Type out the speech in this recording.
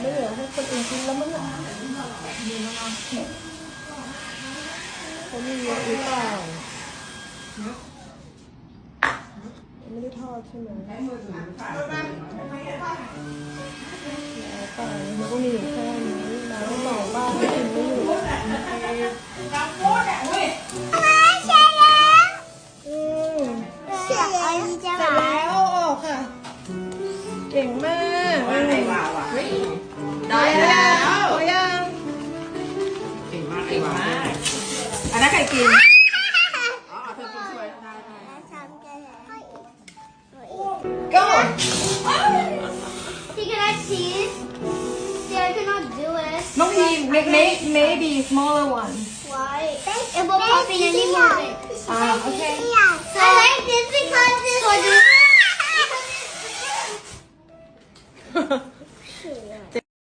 ไม่เหลือให้คนอื่นกินแล้วมั้งอะเขามีเยอะหรือเปล่าไม่ได้ทอดใช่ไหมแล้วไปมันก็มีอยู่แค่นี้น้ำสองบ้านกินไม่หยุดอืมเสร็จแล้วเอาออกค่ะเก่งมากว่า ไอ้วาวอ่ะ ได้แล้วเอายัง เก่งมากไอ้วาวอันนั้นใครกิน อ๋อเธอกินช่วยได้ได้ ก็ You can add cheese. See, I cannot do it. น้องพี make make maybe smaller one Why? It will pop in any moment. อ่า 是呀。